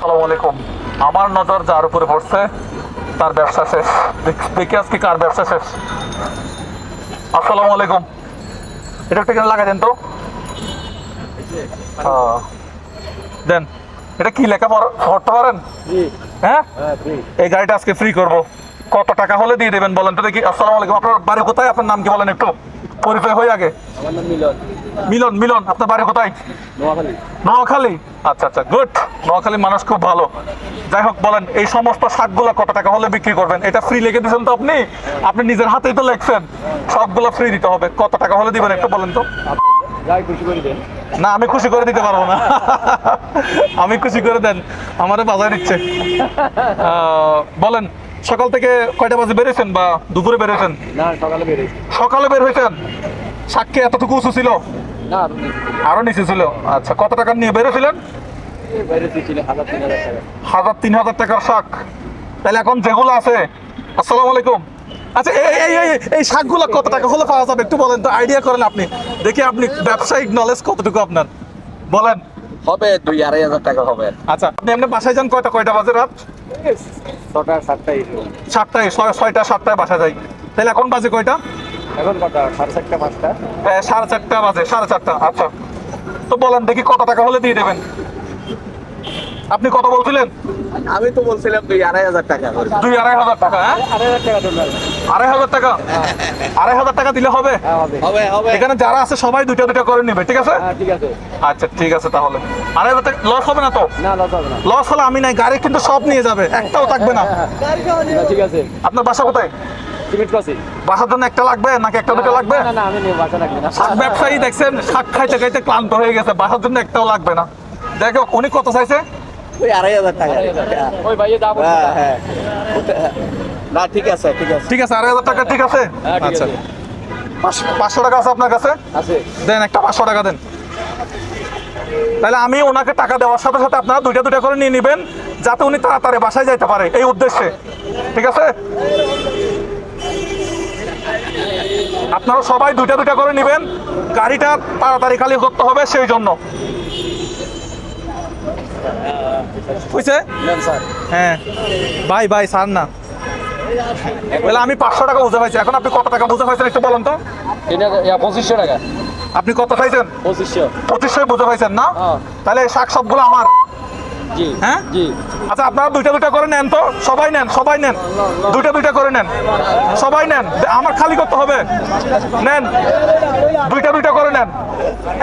আসসালামু আলাইকুম। আমার নজর যার উপরে পড়ছে তার ব্যবসা শেষ। দেখ- আজকে কার ব্যবসা শেষ। আসসালামু আলাইকুম। এটা একটা কেন লাগাই দেন তো। দেন। এটা কি লেখা পড়- পড়তে পারেন? হ্যাঁ? এই গাড়িটা আজকে ফ্রি করব। কত টাকা হলে দিয়ে দেবেন বলেন তো দেখি। আসসালামু আলাইকুম। আপনার বাড়ি কোথায়? আপনার নাম কি বলেন একটু? পরিচয় হয়ে আগে? মিলন। মিলন আপনার বাড়ি কোথায়? নোয়াখালী। আচ্ছা আচ্ছা গুড নোয়াখালী মানুষ খুব ভালো। যাই হোক বলেন এই সমস্ত শাকগুলো কত টাকা হলে বিক্রি করবেন? এটা ফ্রি লিখে দিয়েছেন তো আপনি? আপনি নিজের হাতেই তো লিখছেন। সবগুলো ফ্রি দিতে হবে। কত টাকা হলে দিবেন একটু বলেন তো? না আমি খুশি করে দিতে পারব না। আমি খুশি করে দেন। আমারে বাজার দিচ্ছে বলেন সকাল থেকে কয়টা বাজে বেরিয়েছেন বা দুপুরে বেরিয়েছেন না সকালে বেরিয়েছি সকালে বের হয়েছেন সাক্ষী এতটুকু উঁচু ছিল? না আরও নিচে ছিল। আচ্ছা কত টাকা নিয়ে বেরিয়েছিলেন টাকা। হাজার তিন হাজার টাকার শাক। তাহলে এখন যেগুলো আছে আসসালামু আলাইকুম। আচ্ছা এই এই এই এই শাকগুলো কত টাকা? হলে পাওয়া যাবে। একটু বলেন তো আইডিয়া করেন আপনি। দেখি আপনি ব্যবসায়িক নলেজ কতটুকু আপনার। বলেন। হবে দুই আড়াই হাজার টাকা হবে। আচ্ছা আপনি এমনি বাসায় যান কয়টা কয়টা বাজে রাত? ছটা সাতটায় ছয়টা সাতটায় বাসা যাই তাহলে এখন বাজে কয়টা? এখন কটা? সাড়ে চারটা পাঁচটা। হ্যাঁ সাড়ে চারটা বাজে সাড়ে চারটা আচ্ছা। তো বলেন দেখি কত টাকা হলে দিয়ে দেবেন। আপনি কত বলছিলেন? আমি তো বলছিলাম দুই আড়াই হাজার টাকা দুই আড়াই হাজার টাকা হ্যাঁ? আড়াই হাজার টাকা আড়াই হাজার টাকা? আড়াই হাজার টাকা দিলে হবে? হবে। হবে হবে। এখানে যারা আছে সবাই দুইটা দুইটা করে নেবে ঠিক আছে? হ্যাঁ ঠিক আছে। আচ্ছা ঠিক আছে তাহলে। আড়াই হাজার টাকা লস হবে না তো? না লস হবে না। লস হলে আমি নাই গাড়ি কিন্তু সব নিয়ে যাবে একটাও থাকবে না। না, ঠিক আছে। আপনার বাসা কোথায়? বাসার জন্য একটা লাগবে নাকি একটা দুটো লাগবে? না না আমি নিয়ে বাসা রাখবি না। শাক ব্যবসায়ী দেখছেন শাক খাইতে খাইতে ক্লান্ত হয়ে গেছে বাসার জন্য একটাও লাগবে না। দেখো উনি কত চাইছে? ওই আড়াই হাজার টাকা। ওই ভাইয়ে দাম হ্যাঁ হ্যাঁ। না ঠিক আছে ঠিক আছে। ঠিক আছে আড়াই হাজার টাকা ঠিক আছে? হ্যাঁ, আচ্ছা। পাঁচশো পাঁচশো টাকা আছে আপনার কাছে? দেন একটা পাঁচশো টাকা দেন। তাহলে আমি ওনাকে টাকা দেওয়ার সাথে সাথে আপনারা দুইটা দুইটা করে নিয়ে নেবেন যাতে উনি তাড়াতাড়ি বাসায় যাইতে পারে এই উদ্দেশ্যে। ঠিক আছে? আপনারা সবাই দুইটা দুইটা করে নেবেন গাড়িটা তাড়াতাড়ি খালি করতে হবে সেই জন্য। বুঝছে হ্যাঁ ভাই ভাই স্যার না। তাহলে আমি পাঁচশো টাকা বুঝে পাইছি এখন আপনি কত টাকা বুঝে পাইছেন একটু বলুন তো? পঁচিশশো টাকা। আপনি কত পাইছেন পঁচিশশো। পঁচিশশো বুঝে পাইছেন না? হ্যাঁ। তাহলে শাক সবগুলো আমার। হ্যাঁ? আচ্ছা আপনারা দুইটা দুইটা করে নেন তো। সবাই নেন সবাই নেন। দুইটা দুইটা করে নেন। সবাই নেন। আমার খালি করতে হবে। নেন। দুইটা দুইটা করে নেন।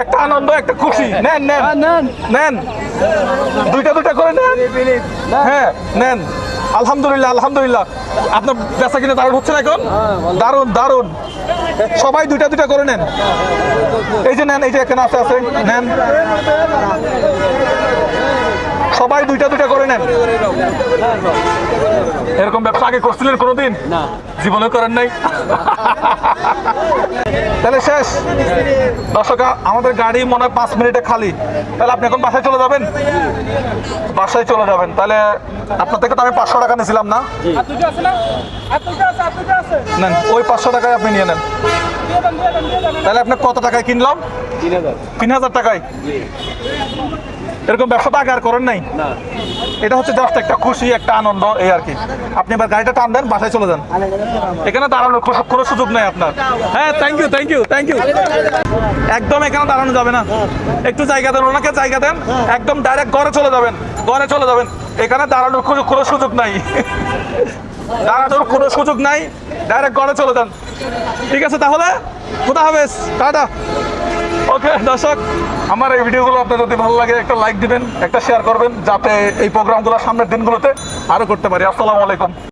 একটা আনন্দ একটা খুশি। নেন নেন। নেন। নেন। দুইটা দুইটা করে নেন। হ্যাঁ নেন। আলহামদুলিল্লাহ আলহামদুলিল্লাহ। আপনার বেচা কিনে দারুণ হচ্ছে না এখন? দারুণ দারুণ। সবাই দুইটা দুইটা করে নেন। এই যে নেন এই যে এখানে আছে আছে। নেন। সবাই দুইটা দুইটা করে নেন। এরকম ব্যবসা আগে করছিলেন কোনোদিন? জীবনে করেন নাই? তাহলে শেষ। দর্শক আমাদের গাড়ি মনে হয় পাঁচ মিনিটে খালি। তাহলে আপনি এখন বাসায় চলে যাবেন? বাসায় চলে যাবেন। তাহলে আপনার থেকে তো আমি পাঁচশো টাকা নিয়েছিলাম না? নেন ওই পাঁচশো টাকায় আপনি নিয়ে নেন। তাহলে আপনি কত টাকায় কিনলাম? তিন হাজার। টাকায়? এরকম ব্যবসা তো আগে আর করেন নাই। এটা হচ্ছে জাস্ট একটা খুশি একটা আনন্দ এই আর কি। আপনি এবার গাড়িটা টান দেন বাসায় চলে যান। এখানে দাঁড়ানোর কোনো- সুযোগ নেই আপনার। হ্যাঁ thank you thank you thank you একদম এখানে দাঁড়ানো যাবে না। একটু জায়গা দেন ওনাকে জায়গা দেন। একদম ডাইরেক্ট ঘরে চলে যাবেন ঘরে চলে যাবেন। এখানে দাঁড়ানোর কোনো কোনো সুযোগ নাই। দাঁড়ানোর কোনো সুযোগ নাই। ডাইরেক্ট ঘরে চলে যান। ঠিক আছে তাহলে? কোথা হাফেজ টাটা। ওকে, দর্শক, আমার এই ভিডিওগুলো আপনার যদি ভালো লাগে, একটা লাইক দিবেন, একটা শেয়ার করবেন, যাতে এই প্রোগ্রামগুলো সামনের দিনগুলোতে আরও করতে পারি। আসসালামু আলাইকুম।